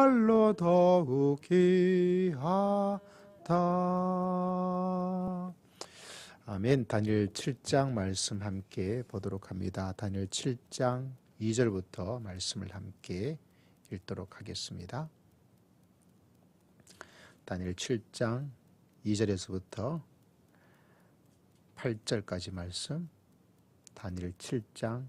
말로 더욱 귀하다. 아멘. 다니엘 7장 말씀 함께 보도록 합니다. 다니엘 7장 2절부터 말씀을 함께 읽도록 하겠습니다. 다니엘 7장 2절에서부터 8절까지 말씀. 다니엘 7장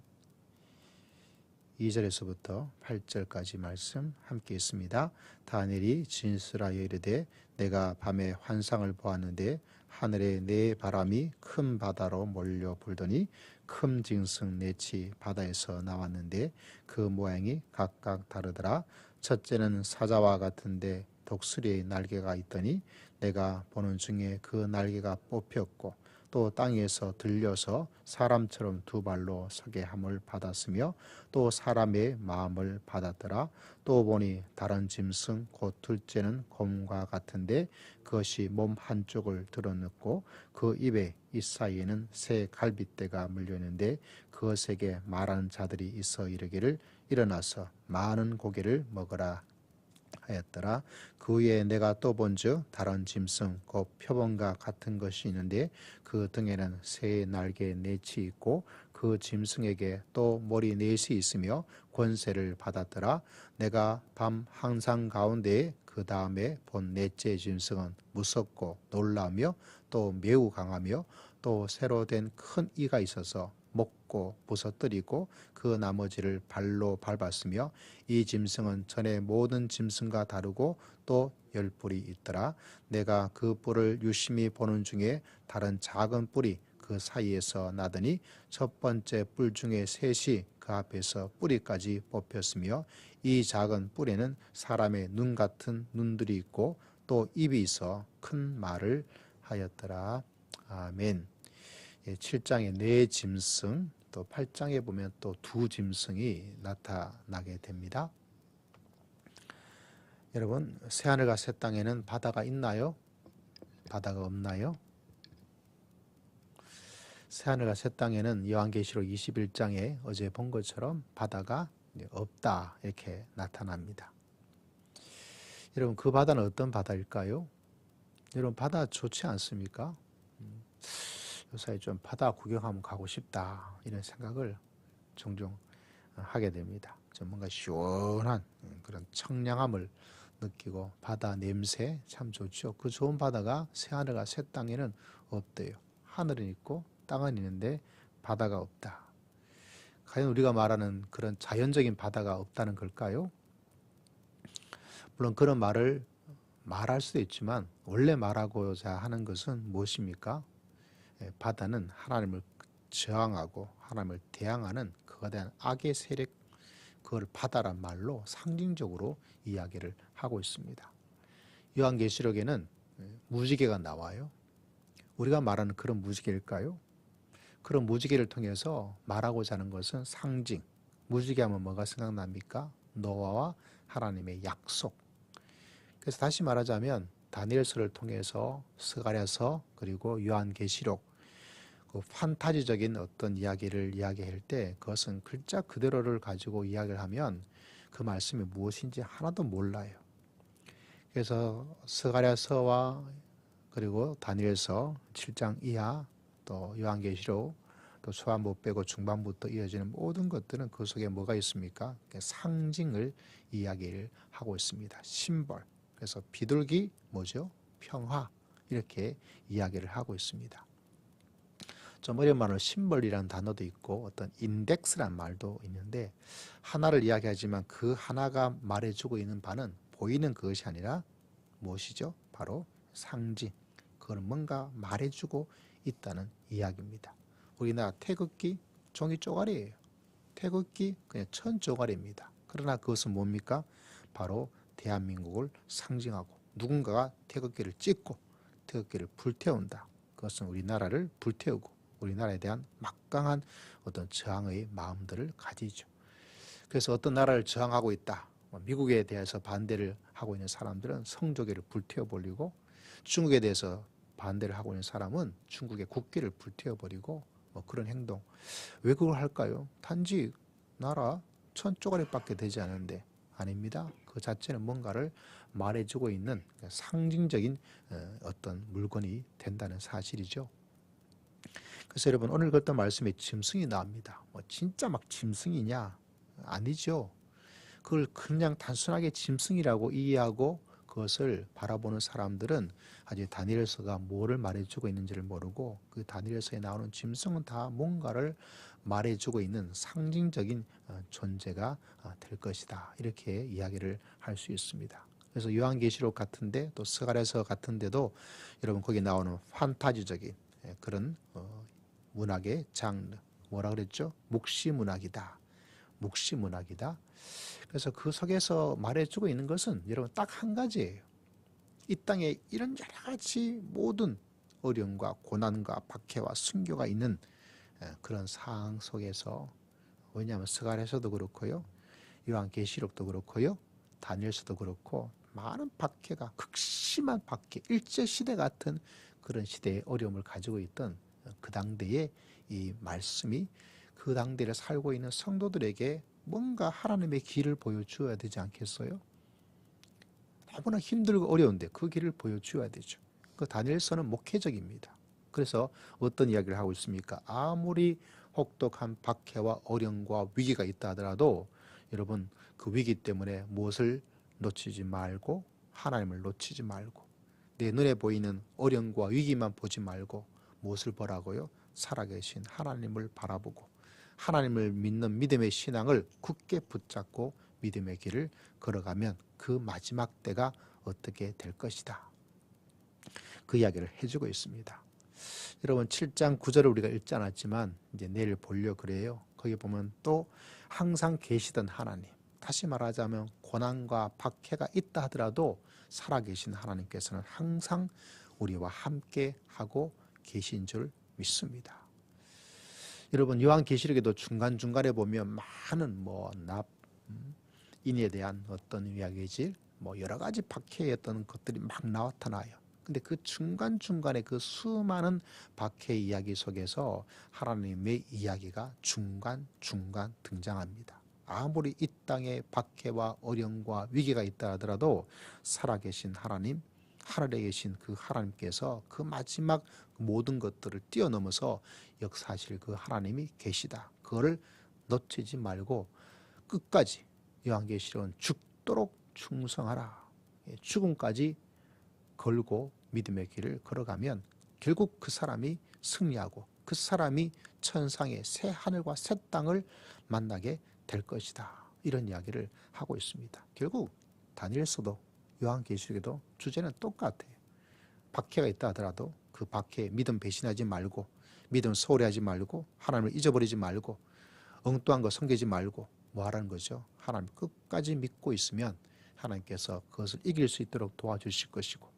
2절에서부터 8절까지 말씀 함께 있습니다. 다니엘이 진술하여 이르되 내가 밤에 환상을 보았는데 하늘에 네 바람이 큰 바다로 몰려 불더니 큰 징승 넷이 바다에서 나왔는데 그 모양이 각각 다르더라. 첫째는 사자와 같은데 독수리의 날개가 있더니 내가 보는 중에 그 날개가 뽑혔고 또 땅에서 들려서 사람처럼 두 발로 서게 함을 받았으며 또 사람의 마음을 받았더라. 또 보니 다른 짐승 곧 둘째는 곰과 같은데 그것이 몸 한쪽을 드러냈고 그 입에 이 사이에는 새 갈빗대가 물려 있는데 그것에게 말하는 자들이 있어 이르기를 일어나서 많은 고기를 먹어라 하였더라. 그 위에 내가 또 본즉 다른 짐승 곧 표범과 같은 것이 있는데 그 등에는 새의 날개 넷이 있고 그 짐승에게 또 머리 넷이 있으며 권세를 받았더라. 내가 밤 항상 가운데 그 다음에 본 넷째 짐승은 무섭고 놀라며 또 매우 강하며 또 새로 된 큰 이가 있어서 먹고 부서뜨리고 그 나머지를 발로 밟았으며 이 짐승은 전에 모든 짐승과 다르고 또 열 뿔이 있더라. 내가 그 뿔을 유심히 보는 중에 다른 작은 뿔이 그 사이에서 나더니 첫 번째 뿔 중에 셋이 그 앞에서 뿌리까지 뽑혔으며 이 작은 뿔에는 사람의 눈 같은 눈들이 있고 또 입이 있어 큰 말을 하였더라. 아멘. 7장에 네 짐승, 또 8장에 보면 또 두 짐승이 나타나게 됩니다. 여러분, 새하늘과 새 땅에는 바다가 있나요? 바다가 없나요? 새하늘과 새 땅에는 요한계시록 21장에 어제 본 것처럼 바다가 없다 이렇게 나타납니다. 여러분 그 바다는 어떤 바다일까요? 여러분 바다 좋지 않습니까? 요사이 좀 바다 구경 한번 가고 싶다 이런 생각을 종종 하게 됩니다. 좀 뭔가 시원한 그런 청량함을 느끼고 바다 냄새 참 좋죠. 그 좋은 바다가 새 하늘과 새 땅에는 없대요. 하늘은 있고 땅은 있는데 바다가 없다. 과연 우리가 말하는 그런 자연적인 바다가 없다는 걸까요? 물론 그런 말을 말할 수도 있지만 원래 말하고자 하는 것은 무엇입니까? 예, 바다는 하나님을 저항하고 하나님을 대항하는 그에 대한 악의 세력 그걸 바다란 말로 상징적으로 이야기를 하고 있습니다. 요한계시록에는 예, 무지개가 나와요. 우리가 말하는 그런 무지개일까요? 그런 무지개를 통해서 말하고자 하는 것은 상징. 무지개 하면 뭐가 생각납니까? 노아와 하나님의 약속. 그래서 다시 말하자면 다니엘서를 통해서 스가랴서 그리고 요한계시록 그 판타지적인 어떤 이야기를 이야기할 때 그것은 글자 그대로를 가지고 이야기를 하면 그 말씀이 무엇인지 하나도 몰라요. 그래서 스가랴서와 그리고 다니엘서 7장 이하 또 요한계시록 또 초반부 빼고 중반부터 이어지는 모든 것들은 그 속에 뭐가 있습니까? 상징을 이야기를 하고 있습니다. 심벌. 그래서 비둘기 뭐죠? 평화 이렇게 이야기를 하고 있습니다. 좀 어려운 말로 심벌이라는 단어도 있고 어떤 인덱스란 말도 있는데 하나를 이야기하지만 그 하나가 말해주고 있는 바는 보이는 그것이 아니라 무엇이죠? 바로 상징. 그걸 뭔가 말해주고 있다는 이야기입니다. 우리나라 태극기 종이 쪼가리예요. 태극기 그냥 천 쪼가리입니다. 그러나 그것은 뭡니까? 바로 대한민국을 상징하고 누군가가 태극기를 찍고 태극기를 불태운다. 그것은 우리나라를 불태우고 우리나라에 대한 막강한 어떤 저항의 마음들을 가지죠. 그래서 어떤 나라를 저항하고 있다. 뭐 미국에 대해서 반대를 하고 있는 사람들은 성조기를 불태워 버리고 중국에 대해서 반대를 하고 있는 사람은 중국의 국기를 불태워 버리고 뭐 그런 행동. 왜 그걸 할까요? 단지 나라 천 쪼가리밖에 되지 않은데 아닙니다. 그 자체는 뭔가를 말해주고 있는 상징적인 어, 어떤 물건이 된다는 사실이죠. 그래서 여러분 오늘 그랬던 말씀에 짐승이 나옵니다. 뭐 진짜 막 짐승이냐? 아니죠. 그걸 그냥 단순하게 짐승이라고 이해하고 그것을 바라보는 사람들은 아직 다니엘서가 뭐를 말해주고 있는지를 모르고 그 다니엘서에 나오는 짐승은 다 뭔가를 말해주고 있는 상징적인 어, 존재가 어, 될 것이다. 이렇게 이야기를 할 수 있습니다. 그래서 요한계시록 같은데 또 스가랴서 같은데도 여러분 거기 나오는 판타지적인 예, 그런 어, 문학의 장르 뭐라 그랬죠? 묵시 문학이다. 묵시 문학이다. 그래서 그 속에서 말해주고 있는 것은 여러분 딱 한 가지예요. 이 땅에 이런 여러 가지 모든 어려움과 고난과 박해와 순교가 있는 예, 그런 상황 속에서 왜냐하면 스가랴서도 그렇고요. 요한계시록도 그렇고요. 다니엘서도 그렇고 많은 박해가 극심한 박해, 일제 시대 같은 그런 시대의 어려움을 가지고 있던 그 당대의 이 말씀이 그 당대를 살고 있는 성도들에게 뭔가 하나님의 길을 보여주어야 되지 않겠어요? 너무나 힘들고 어려운데 그 길을 보여주어야 되죠. 그 다니엘서는 목회적입니다. 그래서 어떤 이야기를 하고 있습니까? 아무리 혹독한 박해와 어려움과 위기가 있다 하더라도 여러분 그 위기 때문에 무엇을 놓치지 말고 하나님을 놓치지 말고 내 눈에 보이는 어려움과 위기만 보지 말고 무엇을 보라고요? 살아계신 하나님을 바라보고 하나님을 믿는 믿음의 신앙을 굳게 붙잡고 믿음의 길을 걸어가면 그 마지막 때가 어떻게 될 것이다. 그 이야기를 해주고 있습니다. 여러분 7장 9절을 우리가 읽지 않았지만 이제 내일 보려 그래요. 거기 보면 또 항상 계시던 하나님. 다시 말하자면 고난과 박해가 있다 하더라도 살아계신 하나님께서는 항상 우리와 함께 하고 계신 줄 믿습니다. 여러분 요한계시록에도 중간중간에 보면 많은 뭐납 음, 인에 대한 어떤 이야기지 뭐 여러 가지 박해였던 것들이 막 나타나요. 근데 그 중간중간에 그 수많은 박해 이야기 속에서 하나님의 이야기가 중간중간 등장합니다. 아무리 이 땅에 박해와 어려움과 위기가 있다 하더라도 살아계신 하나님, 하늘에 계신 그 하나님께서 그 마지막 모든 것들을 뛰어넘어서 역사하실 그 하나님이 계시다. 그거를 놓치지 말고 끝까지 요한계시록은 죽도록 충성하라. 예, 죽음까지 걸고 믿음의 길을 걸어가면 결국 그 사람이 승리하고 그 사람이 천상의 새 하늘과 새 땅을 만나게 될 것이다. 이런 이야기를 하고 있습니다. 결국 다니엘서도 요한계시록에도 주제는 똑같아요. 박해가 있다 하더라도 그 박해에 믿음 배신하지 말고 믿음 소홀히 하지 말고 하나님을 잊어버리지 말고 엉뚱한 거 섬기지 말고 뭐 하라는 거죠? 하나님 끝까지 믿고 있으면 하나님께서 그것을 이길 수 있도록 도와주실 것이고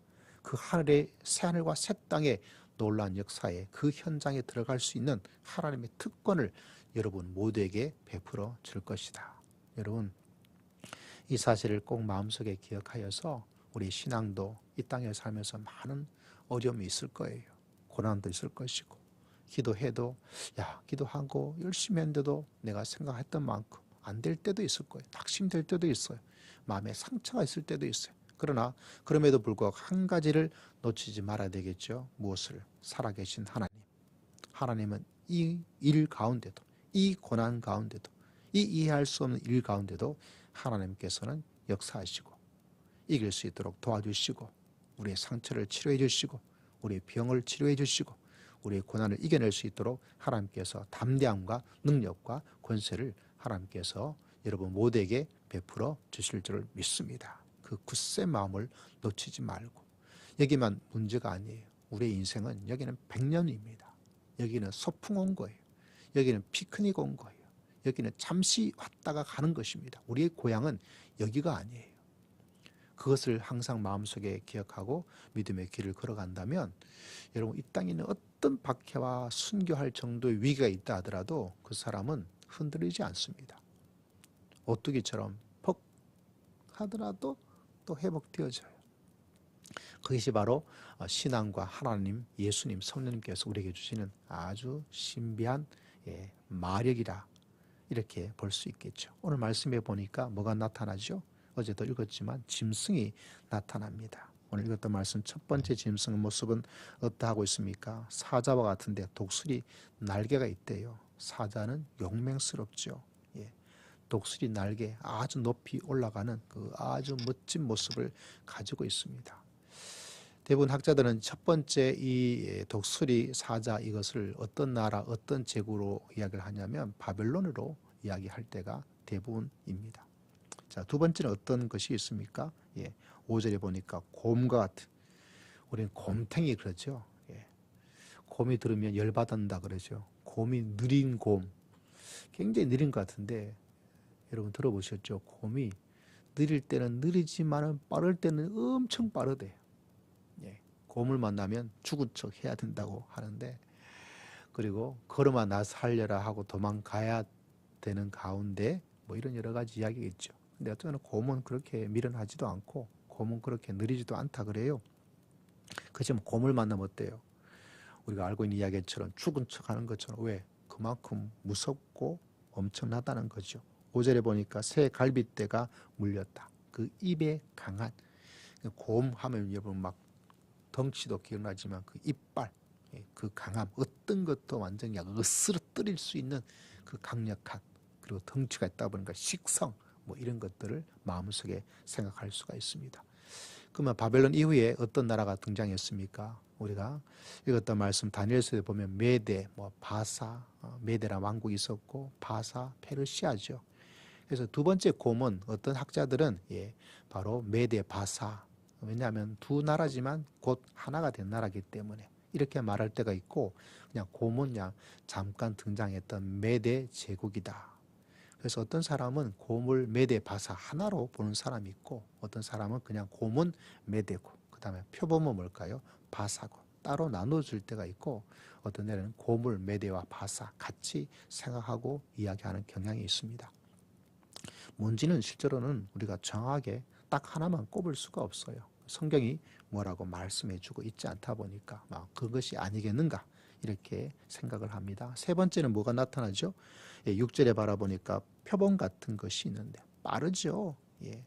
그 하늘의 새 하늘과 새 땅의 놀라운 역사에 그 현장에 들어갈 수 있는 하나님의 특권을 여러분 모두에게 베풀어 줄 것이다. 여러분 이 사실을 꼭 마음속에 기억하여서 우리 신앙도 이 땅에 살면서 많은 어려움이 있을 거예요. 고난도 있을 것이고 기도해도 야 기도하고 열심히 했는데도 내가 생각했던 만큼 안 될 때도 있을 거예요. 낙심될 때도 있어요. 마음에 상처가 있을 때도 있어요. 그러나 그럼에도 불구하고 한 가지를 놓치지 말아야 되겠죠. 무엇을? 살아계신 하나님. 하나님은 이 일 가운데도 이 고난 가운데도 이 이해할 수 없는 일 가운데도 하나님께서는 역사하시고 이길 수 있도록 도와주시고 우리의 상처를 치료해 주시고 우리의 병을 치료해 주시고 우리의 고난을 이겨낼 수 있도록 하나님께서 담대함과 능력과 권세를 하나님께서 여러분 모두에게 베풀어 주실 줄 믿습니다. 그 굳센 마음을 놓치지 말고 여기만 문제가 아니에요. 우리의 인생은 여기는 백년입니다. 여기는 소풍 온 거예요. 여기는 피크닉 온 거예요. 여기는 잠시 왔다가 가는 것입니다. 우리의 고향은 여기가 아니에요. 그것을 항상 마음속에 기억하고 믿음의 길을 걸어간다면 여러분 이 땅에 있는 어떤 박해와 순교할 정도의 위기가 있다 하더라도 그 사람은 흔들리지 않습니다. 오뚜기처럼 퍽 하더라도 또 회복되어져요. 그것이 바로 신앙과 하나님, 예수님, 성령님께서 우리에게 주시는 아주 신비한 예, 마력이라 이렇게 볼 수 있겠죠. 오늘 말씀해 보니까 뭐가 나타나죠? 어제도 읽었지만 짐승이 나타납니다. 오늘 읽었던 말씀 첫 번째 짐승의 모습은 어떠하고 있습니까? 사자와 같은데 독수리 날개가 있대요. 사자는 용맹스럽죠. 예. 독수리 날개 아주 높이 올라가는 그 아주 멋진 모습을 가지고 있습니다. 대부분 학자들은 첫 번째 이 독수리 사자 이것을 어떤 나라 어떤 제국으로 이야기를 하냐면 바벨론으로 이야기할 때가 대부분입니다. 자, 두 번째는 어떤 것이 있습니까? 예. 5절에 보니까 곰과 같은 우리는 곰탱이 그러죠. 예. 곰이 들으면 열받는다 그러죠. 곰이 느린 곰. 굉장히 느린 것 같은데 여러분 들어보셨죠? 곰이 느릴 때는 느리지만은 빠를 때는 엄청 빠르대요. 예. 곰을 만나면 죽은 척 해야 된다고 하는데 그리고 걸어만 나 살려라 하고 도망가야 되는 가운데 뭐 이런 여러 가지 이야기가 있죠. 근데 어쨌든 곰은 그렇게 미련하지도 않고 곰은 그렇게 느리지도 않다 그래요. 그지만 곰을 만나면 어때요? 우리가 알고 있는 이야기처럼 죽은 척 하는 것처럼 왜? 그만큼 무섭고 엄청나다는 거죠. 5절에 보니까 새 갈빗대가 물렸다. 그 입에 강한 곰 하면 여러분 막 덩치도 기억나지만 그 이빨 예, 그 강함 어떤 것도 완전히 으스러뜨릴 수 있는 그 강력한 그리고 덩치가 있다 보니까 식성 뭐 이런 것들을 마음속에 생각할 수가 있습니다. 그러면 바벨론 이후에 어떤 나라가 등장했습니까? 우리가 읽었던 말씀 다니엘서에 보면 메데, 뭐 바사, 어, 메데라 왕국이 있었고 바사, 페르시아죠. 그래서 두 번째 곰은 어떤 학자들은 예, 바로 메데 바사. 왜냐하면 두 나라지만 곧 하나가 된 나라기 때문에 이렇게 말할 때가 있고 그냥 그냥 잠깐 등장했던 메데 제국이다. 그래서 어떤 사람은 곰을 메대 바사 하나로 보는 사람이 있고 어떤 사람은 그냥 곰은 메대고 그 다음에 표범은 뭘까요? 바사고 따로 나눠줄 때가 있고 어떤 데는 곰을 메대와 바사 같이 생각하고 이야기하는 경향이 있습니다. 뭔지는 실제로는 우리가 정확하게 딱 하나만 꼽을 수가 없어요. 성경이 뭐라고 말씀해주고 있지 않다 보니까 막 그것이 아니겠는가 이렇게 생각을 합니다. 세 번째는 뭐가 나타나죠? 예, 6절에 바라보니까 표범 같은 것이 있는데 빠르죠. 예.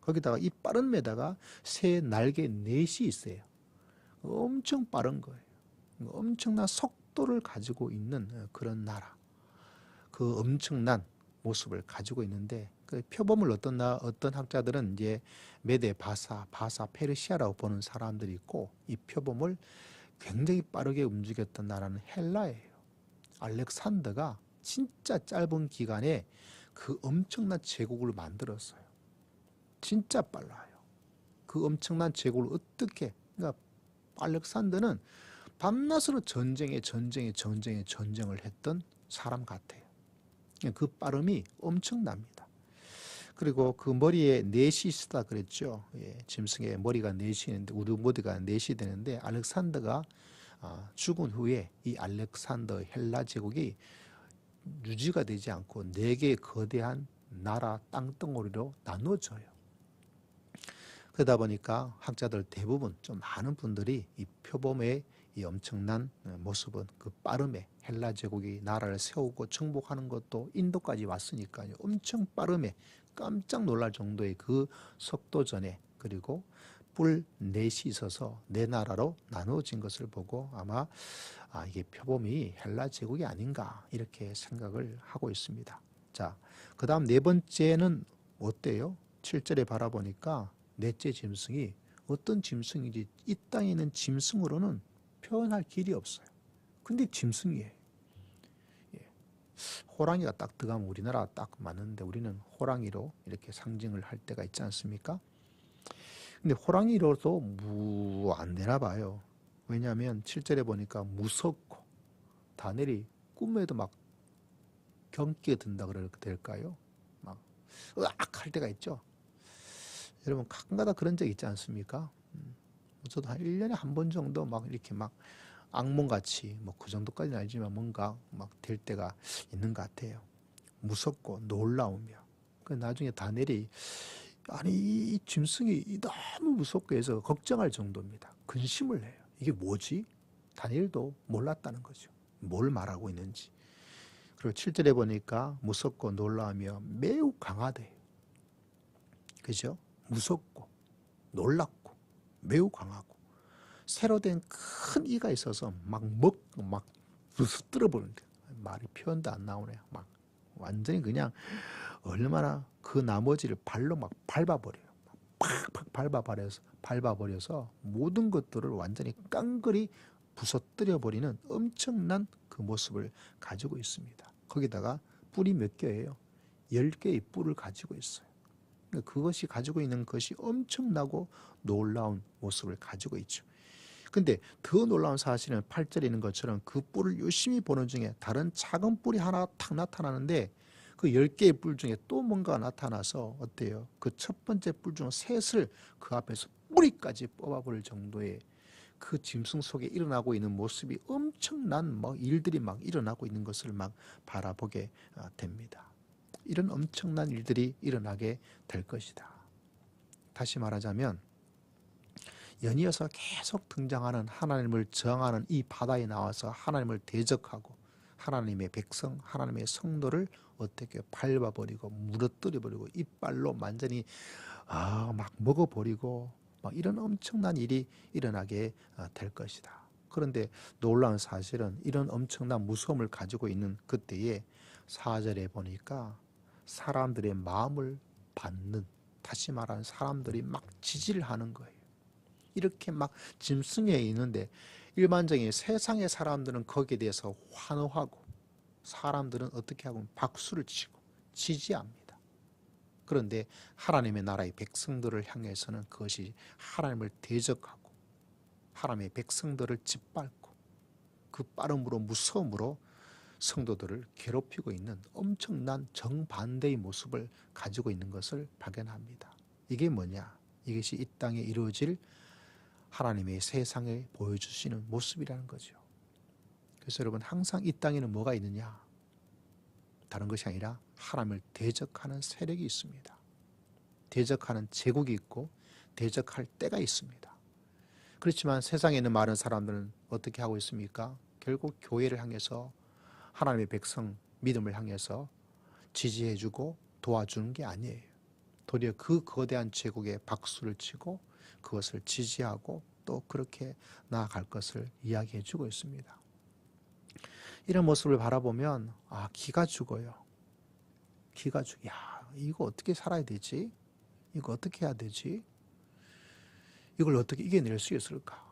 거기다가 이 빠른 매다가 새 날개 넷이 있어요. 엄청 빠른 거예요. 엄청난 속도를 가지고 있는 그런 나라. 그 엄청난 모습을 가지고 있는데 그 표범을 어떤 나 어떤 학자들은 이제 메데 바사 바사 페르시아라고 보는 사람들이 있고 이 표범을 굉장히 빠르게 움직였던 나라는 헬라예요. 알렉산더가 진짜 짧은 기간에 그 엄청난 제국을 만들었어요. 진짜 빨라요. 그 엄청난 제국을 어떻게 그러니까 알렉산더는 밤낮으로 전쟁에 전쟁에 전쟁에 전쟁을 했던 사람 같아요. 그 빠름이 엄청납니다. 그리고 그 머리에 넷이 있다 그랬죠. 예, 짐승의 머리가 넷이 있는데 우두머리가 넷이 되는데 알렉산더가 아, 죽은 후에 이 알렉산더 헬라 제국이 유지가 되지 않고 네 개의 거대한 나라 땅덩어리로 나누어져요. 그러다 보니까 학자들 대부분 좀 많은 분들이 이 표범의 이 엄청난 모습은 그 빠름에 헬라 제국이 나라를 세우고 정복하는 것도 인도까지 왔으니까요. 엄청 빠름에 깜짝 놀랄 정도의 그 속도 전에 그리고 뿔 넷이 있어서 네 나라로 나누어진 것을 보고 아마 아, 이게 표범이 헬라 제국이 아닌가 이렇게 생각을 하고 있습니다. 자, 그 다음 네 번째는 어때요? 7절에 바라보니까 넷째 짐승이 어떤 짐승인지 이 땅에 있는 짐승으로는 표현할 길이 없어요. 근데 짐승이에요. 예. 호랑이가 딱 들어가면 우리나라 딱 맞는데 우리는 호랑이로 이렇게 상징을 할 때가 있지 않습니까? 근데 호랑이로도 무 안 되나 봐요. 왜냐하면 7절에 보니까 무섭고 다니엘이 꿈에도 막 경기가 든다 그래야 될까요? 막 으악 할 때가 있죠. 여러분 가끔가다 그런 적 있지 않습니까? 음, 저도 한 1년에 한 번 정도 막 이렇게 막 악몽같이 뭐 그 정도까지는 아니지만 뭔가 막 될 때가 있는 것 같아요. 무섭고 놀라우며 그 나중에 다니엘이 아니 이 짐승이 너무 무섭고 해서 걱정할 정도입니다. 근심을 해요. 이게 뭐지? 다니엘도 몰랐다는 거죠. 뭘 말하고 있는지. 그리고 7절에 보니까 무섭고 놀라우며 매우 강하대. 그죠? 무섭고 놀랍고 매우 강하고 새로 된 큰 이가 있어서 막 먹고 막 부스뜨려 버리는데 말이 표현도 안 나오네요. 막 완전히 그냥 얼마나 그 나머지를 발로 막 밟아버려요. 팍팍 밟아버려서 밟아버려서 모든 것들을 완전히 깡그리 부서뜨려 버리는 엄청난 그 모습을 가지고 있습니다. 거기다가 뿔이 몇 개예요? 열 개의 뿔을 가지고 있어요. 그것이 가지고 있는 것이 엄청나고 놀라운 모습을 가지고 있죠. 근데 더 놀라운 사실은 8절에 있는 것처럼 그 뿔을 열심히 보는 중에 다른 작은 뿔이 하나 탁 나타나는데 그 10개의 뿔 중에 또 뭔가 나타나서 어때요? 그 첫 번째 뿔 중 셋을 그 앞에서 뿌리까지 뽑아버릴 정도의 그 짐승 속에 일어나고 있는 모습이 엄청난 뭐 일들이 막 일어나고 있는 것을 막 바라보게 어, 됩니다. 이런 엄청난 일들이 일어나게 될 것이다. 다시 말하자면 연이어서 계속 등장하는 하나님을 저항하는 이 바다에 나와서 하나님을 대적하고 하나님의 백성, 하나님의 성도를 어떻게 밟아버리고 무너뜨려버리고 이빨로 완전히 아, 막 먹어버리고 막 이런 엄청난 일이 일어나게 어, 될 것이다. 그런데 놀라운 사실은 이런 엄청난 무서움을 가지고 있는 그때에 사절에 보니까 사람들의 마음을 받는 다시 말하는 사람들이 막 지지를 하는 거예요. 이렇게 막 짐승에 있는데 일반적인 세상의 사람들은 거기에 대해서 환호하고 사람들은 어떻게 하고 박수를 치고 지지합니다. 그런데 하나님의 나라의 백성들을 향해서는 그것이 하나님을 대적하고 하나님의 백성들을 짓밟고 그 빠름으로 무서움으로 성도들을 괴롭히고 있는 엄청난 정반대의 모습을 가지고 있는 것을 발견합니다. 이게 뭐냐? 이것이 이 땅에 이루어질 하나님의 세상에 보여주시는 모습이라는 거죠. 그래서 여러분 항상 이 땅에는 뭐가 있느냐? 다른 것이 아니라 하나님을 대적하는 세력이 있습니다. 대적하는 제국이 있고 대적할 때가 있습니다. 그렇지만 세상에 있는 많은 사람들은 어떻게 하고 있습니까? 결국 교회를 향해서 하나님의 백성 믿음을 향해서 지지해주고 도와주는 게 아니에요. 도리어 그 거대한 제국에 박수를 치고 그것을 지지하고 또 그렇게 나아갈 것을 이야기해 주고 있습니다. 이런 모습을 바라보면 아 기가 죽어요. 기가 죽. 야 이거 어떻게 살아야 되지? 이거 어떻게 해야 되지? 이걸 어떻게 이겨낼 수 있을까?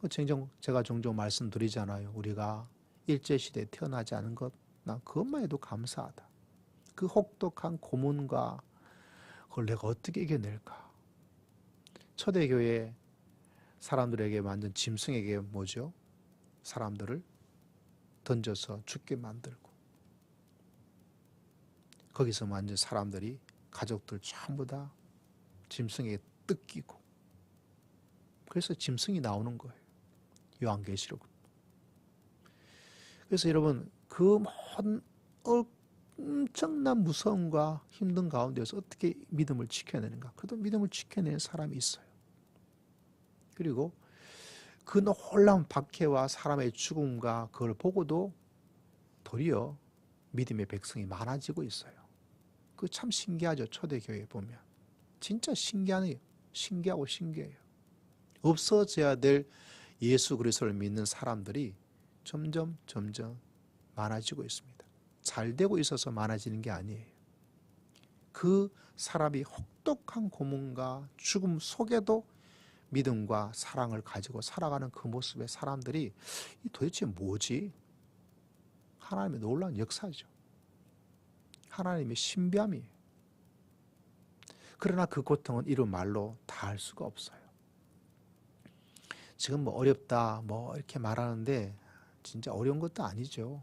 그 종종 제가 종종 말씀드리잖아요. 우리가 일제 시대에 태어나지 않은 것, 난 그것만 해도 감사하다. 그 혹독한 고문과 그걸 내가 어떻게 이겨낼까? 초대교회 사람들에게 만든 짐승에게 뭐죠? 사람들을 던져서 죽게 만들고 거기서 완전 사람들이 가족들 전부 다 짐승에게 뜯기고 그래서 짐승이 나오는 거예요. 요한계시록. 그래서 여러분 그 모든 엄청난 무서움과 힘든 가운데서 어떻게 믿음을 지켜내는가? 그래도 믿음을 지켜내는 사람이 있어요. 그리고 그 놀라운 박해와 사람의 죽음과 그걸 보고도 도리어 믿음의 백성이 많아지고 있어요. 그 참 신기하죠. 초대교회 보면. 진짜 신기하네요. 신기하고 신기해요. 없어져야 될 예수 그리스도를 믿는 사람들이 점점 점점 많아지고 있습니다. 잘 되고 있어서 많아지는 게 아니에요. 그 사람이 혹독한 고문과 죽음 속에도 믿음과 사랑을 가지고 살아가는 그 모습의 사람들이 도대체 뭐지? 하나님의 놀라운 역사죠. 하나님의 신비함이에요. 그러나 그 고통은 이런 말로 다 할 수가 없어요. 지금 뭐 어렵다, 뭐 이렇게 말하는데 진짜 어려운 것도 아니죠.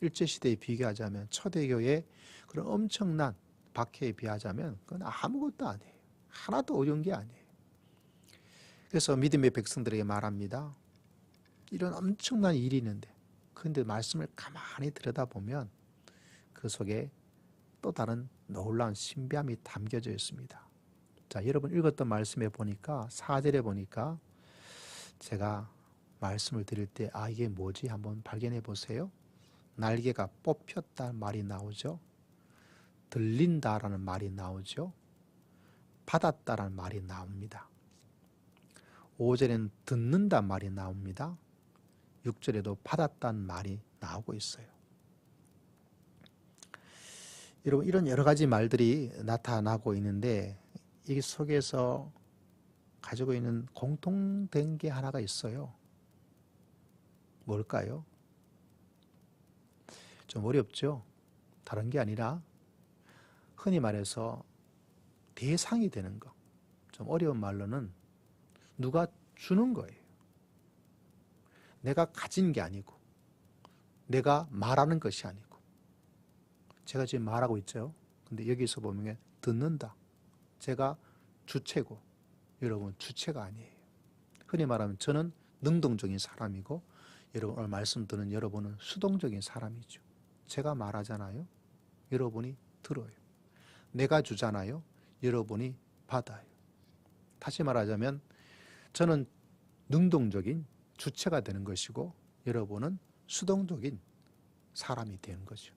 일제시대에 비교하자면 초대교회 그런 엄청난 박해에 비하자면 그건 아무것도 아니에요. 하나도 어려운 게 아니에요. 그래서 믿음의 백성들에게 말합니다. 이런 엄청난 일이 있는데 그런데 말씀을 가만히 들여다보면 그 속에 또 다른 놀라운 신비함이 담겨져 있습니다. 자, 여러분 읽었던 말씀에 보니까 4절에 보니까 제가 말씀을 드릴 때 아 이게 뭐지 한번 발견해 보세요. 날개가 뽑혔다 말이 나오죠. 들린다라는 말이 나오죠. 받았다라는 말이 나옵니다. 5절에는 듣는다 말이 나옵니다. 6절에도 받았다는 말이 나오고 있어요. 여러분 이런 여러 가지 말들이 나타나고 있는데 이 속에서 가지고 있는 공통된 게 하나가 있어요. 뭘까요? 좀 어렵죠? 다른 게 아니라 흔히 말해서 대상이 되는 거. 좀 어려운 말로는 누가 주는 거예요. 내가 가진 게 아니고, 내가 말하는 것이 아니고. 제가 지금 말하고 있죠. 근데 여기서 보면 듣는다. 제가 주체고, 여러분 주체가 아니에요. 흔히 말하면 저는 능동적인 사람이고, 여러분 오늘 말씀 듣는 여러분은 수동적인 사람이죠. 제가 말하잖아요. 여러분이 들어요. 내가 주잖아요. 여러분이 받아요. 다시 말하자면 저는 능동적인 주체가 되는 것이고 여러분은 수동적인 사람이 되는 거죠.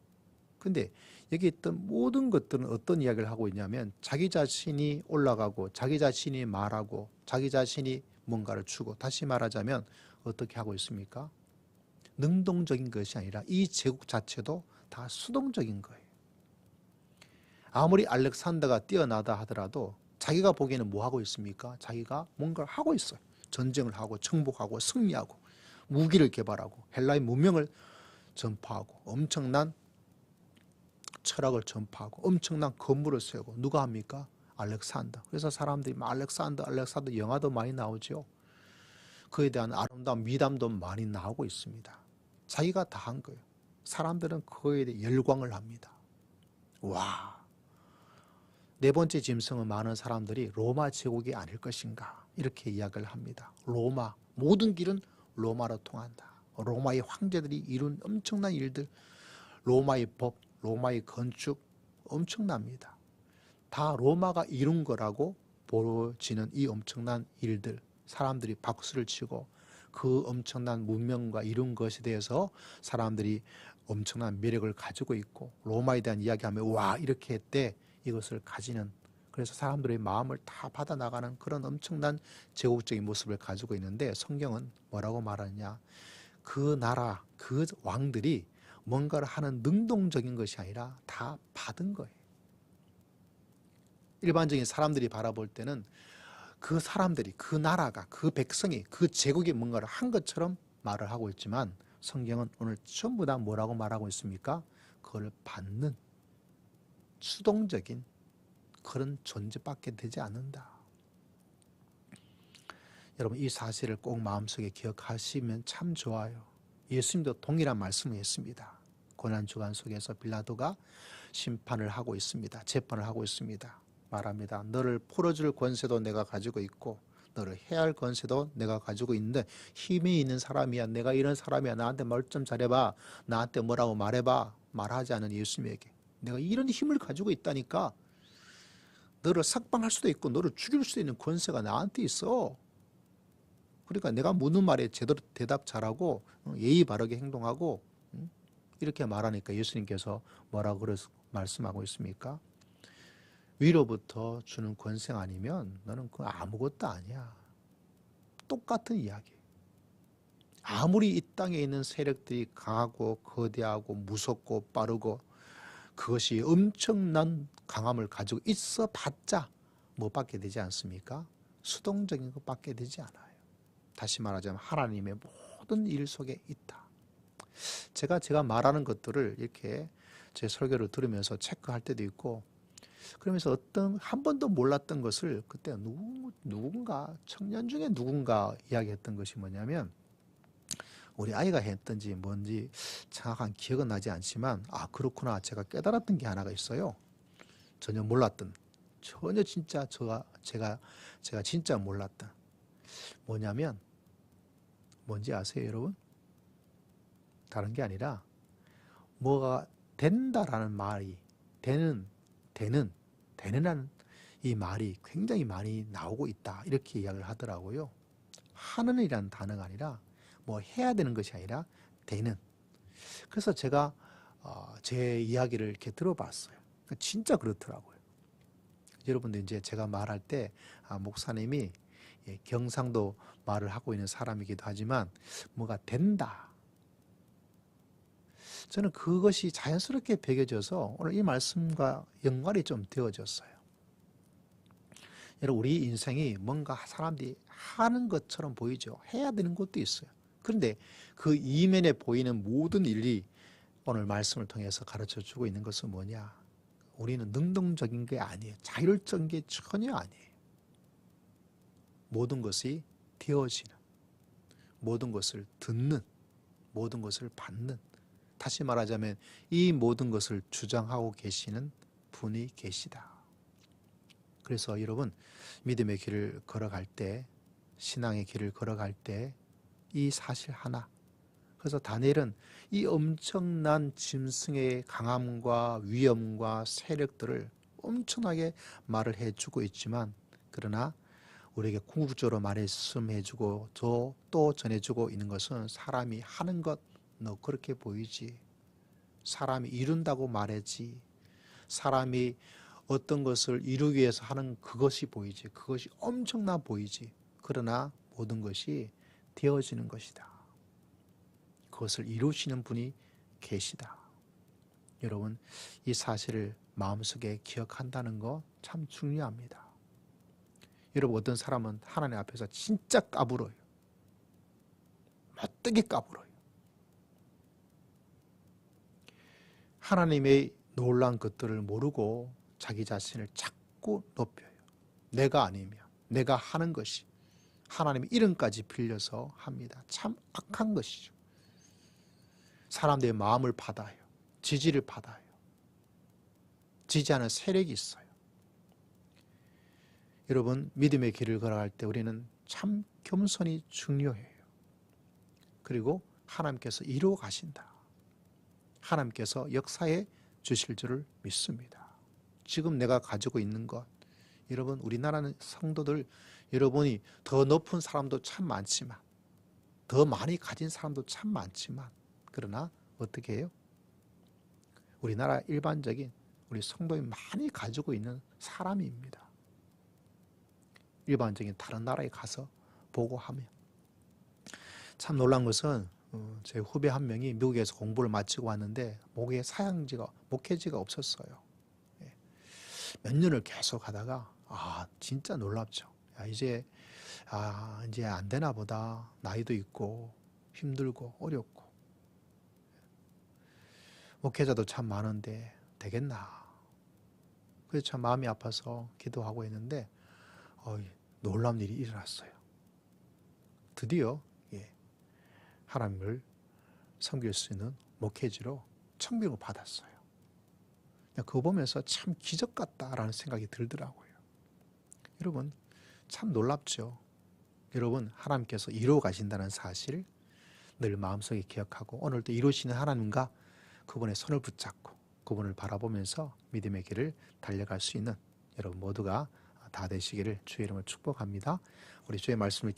근데 여기 있던 모든 것들은 어떤 이야기를 하고 있냐면 자기 자신이 올라가고 자기 자신이 말하고 자기 자신이 뭔가를 주고 다시 말하자면 어떻게 하고 있습니까? 능동적인 것이 아니라 이 제국 자체도 다 수동적인 거예요. 아무리 알렉산더가 뛰어나다 하더라도 자기가 보기에는 뭐 하고 있습니까? 자기가 뭔가를 하고 있어요. 전쟁을 하고 정복하고 승리하고 무기를 개발하고 헬라의 문명을 전파하고 엄청난 철학을 전파하고 엄청난 건물을 세우고 누가 합니까? 알렉산더. 그래서 사람들이 알렉산더, 알렉산더 영화도 많이 나오죠. 그에 대한 아름다운 미담도 많이 나오고 있습니다. 자기가 다 한 거예요. 사람들은 그거에 대해 열광을 합니다. 와. 네 번째 짐승은 많은 사람들이 로마 제국이 아닐 것인가 이렇게 이야기를 합니다. 로마 모든 길은 로마로 통한다. 로마의 황제들이 이룬 엄청난 일들, 로마의 법, 로마의 건축 엄청납니다. 다 로마가 이룬 거라고 보여지는 이 엄청난 일들, 사람들이 박수를 치고 그 엄청난 문명과 이룬 것에 대해서 사람들이 엄청난 매력을 가지고 있고 로마에 대한 이야기하면 와 이렇게 했대. 이것을 가지는. 그래서 사람들의 마음을 다 받아 나가는 그런 엄청난 제국적인 모습을 가지고 있는데 성경은 뭐라고 말하냐. 그 나라 그 왕들이 뭔가를 하는 능동적인 것이 아니라 다 받은 거예요. 일반적인 사람들이 바라볼 때는 그 사람들이 그 나라가 그 백성이 그 제국이 뭔가를 한 것처럼 말을 하고 있지만 성경은 오늘 전부 다 뭐라고 말하고 있습니까? 그걸 받는 수동적인 그런 존재밖에 되지 않는다. 여러분 이 사실을 꼭 마음속에 기억하시면 참 좋아요. 예수님도 동일한 말씀을 했습니다. 고난 주간 속에서 빌라도가 심판을 하고 있습니다. 재판을 하고 있습니다. 말합니다. 너를 풀어줄 권세도 내가 가지고 있고 너를 해할 권세도 내가 가지고 있는데 힘이 있는 사람이야. 내가 이런 사람이야. 나한테 말 좀 잘해봐. 나한테 뭐라고 말해봐. 말하지 않은 예수님에게 내가 이런 힘을 가지고 있다니까 너를 삭방할 수도 있고 너를 죽일 수 있는 권세가 나한테 있어. 그러니까 내가 묻는 말에 제대로 대답 잘하고 어, 예의 바르게 행동하고 이렇게 말하니까 예수님께서 뭐라고 말씀하고 있습니까? 위로부터 주는 권세 아니면 너는 그 아무것도 아니야. 똑같은 이야기. 아무리 이 땅에 있는 세력들이 강하고 거대하고 무섭고 빠르고 그것이 엄청난 강함을 가지고 있어 봤자 뭐 받게 되지 않습니까? 수동적인 것 받게 되지 않아요. 다시 말하자면 하나님의 모든 일 속에 있다. 제가 제가 말하는 것들을 이렇게 제 설교를 들으면서 체크할 때도 있고 그러면서 어떤 한 번도 몰랐던 것을 그때 누구 누군가 청년 중에 누군가 이야기했던 것이 뭐냐면 우리 아이가 했던지 뭔지 정확한 기억은 나지 않지만 아 그렇구나 제가 깨달았던 게 하나가 있어요. 전혀 몰랐던 전혀 진짜 저가 제가 제가 진짜 몰랐던 뭐냐면 뭔지 아세요 여러분? 다른 게 아니라 뭐가 된다라는 말이 되는 되는 되는한 이 말이 굉장히 많이 나오고 있다 이렇게 이야기를 하더라고요. 하는이라는 단어가 아니라 뭐 해야 되는 것이 아니라 되는. 그래서 제가 어, 제 이야기를 이렇게 들어봤어요. 진짜 그렇더라고요. 여러분들 이제 제가 말할 때 아, 목사님이 예, 경상도 말을 하고 있는 사람이기도 하지만 뭐가 된다. 저는 그것이 자연스럽게 배겨져서 오늘 이 말씀과 연관이 좀 되어졌어요. 여러분 우리 인생이 뭔가 사람들이 하는 것처럼 보이죠. 해야 되는 것도 있어요. 그런데 그 이면에 보이는 모든 일이 오늘 말씀을 통해서 가르쳐 주고 있는 것은 뭐냐? 우리는 능동적인 게 아니에요. 자율적인 게 전혀 아니에요. 모든 것이 되어지는, 모든 것을 듣는, 모든 것을 받는, 다시 말하자면 이 모든 것을 주장하고 계시는 분이 계시다. 그래서 여러분, 믿음의 길을 걸어갈 때, 신앙의 길을 걸어갈 때, 이 사실 하나. 그래서 다니엘은 이 엄청난 짐승의 강함과 위험과 세력들을 엄청나게 말을 해주고 있지만, 그러나 우리에게 궁극적으로 말씀해주고 또, 또 전해주고 있는 것은 사람이 하는 것, 너 그렇게 보이지. 사람이 이룬다고 말했지. 사람이 어떤 것을 이루기 위해서 하는 그것이 보이지. 그것이 엄청나 보이지. 그러나 모든 것이 되어지는 것이다. 그것을 이루시는 분이 계시다. 여러분, 이 사실을 마음속에 기억한다는 거 참 중요합니다. 여러분, 어떤 사람은 하나님 앞에서 진짜 까불어요. 못되게 까불어요. 하나님의 놀란 것들을 모르고 자기 자신을 자꾸 높여요. 내가 아니면 내가 하는 것이 하나님의 이름까지 빌려서 합니다. 참 악한 것이죠. 사람들의 마음을 받아요. 지지를 받아요. 지지하는 세력이 있어요. 여러분, 믿음의 길을 걸어갈 때 우리는 참 겸손이 중요해요. 그리고 하나님께서 이루어 가신다. 하나님께서 역사에 주실 줄을 믿습니다. 지금 내가 가지고 있는 것, 여러분, 우리나라는 성도들, 여러분이 더 높은 사람도 참 많지만, 더 많이 가진 사람도 참 많지만, 그러나 어떻게 해요? 우리나라 일반적인 우리 성도이 많이 가지고 있는 사람입니다. 일반적인 다른 나라에 가서 보고 하면. 참 놀란 것은 어, 제 후배 한 명이 미국에서 공부를 마치고 왔는데 목에 사양지가 목회지가 없었어요. 예. 몇 년을 계속 하다가 아 진짜 놀랍죠. 야, 이제 아 이제 안 되나 보다 나이도 있고 힘들고 어렵고 목회자도 참 많은데 되겠나. 그래서 참 마음이 아파서 기도하고 있는데 어, 놀라운 일이 일어났어요. 드디어 예, 하나님을 섬길 수 있는 목회지로 청빙을 받았어요. 그거 보면서 참 기적 같다라는 생각이 들더라고요. 여러분 참 놀랍죠. 여러분 하나님께서 이루어 가신다는 사실 늘 마음속에 기억하고 오늘도 이루시는 하나님과 그분의 손을 붙잡고 그분을 바라보면서 믿음의 길을 달려갈 수 있는 여러분 모두가 다 되시기를 주의 이름으로 축복합니다. 우리 주의 말씀을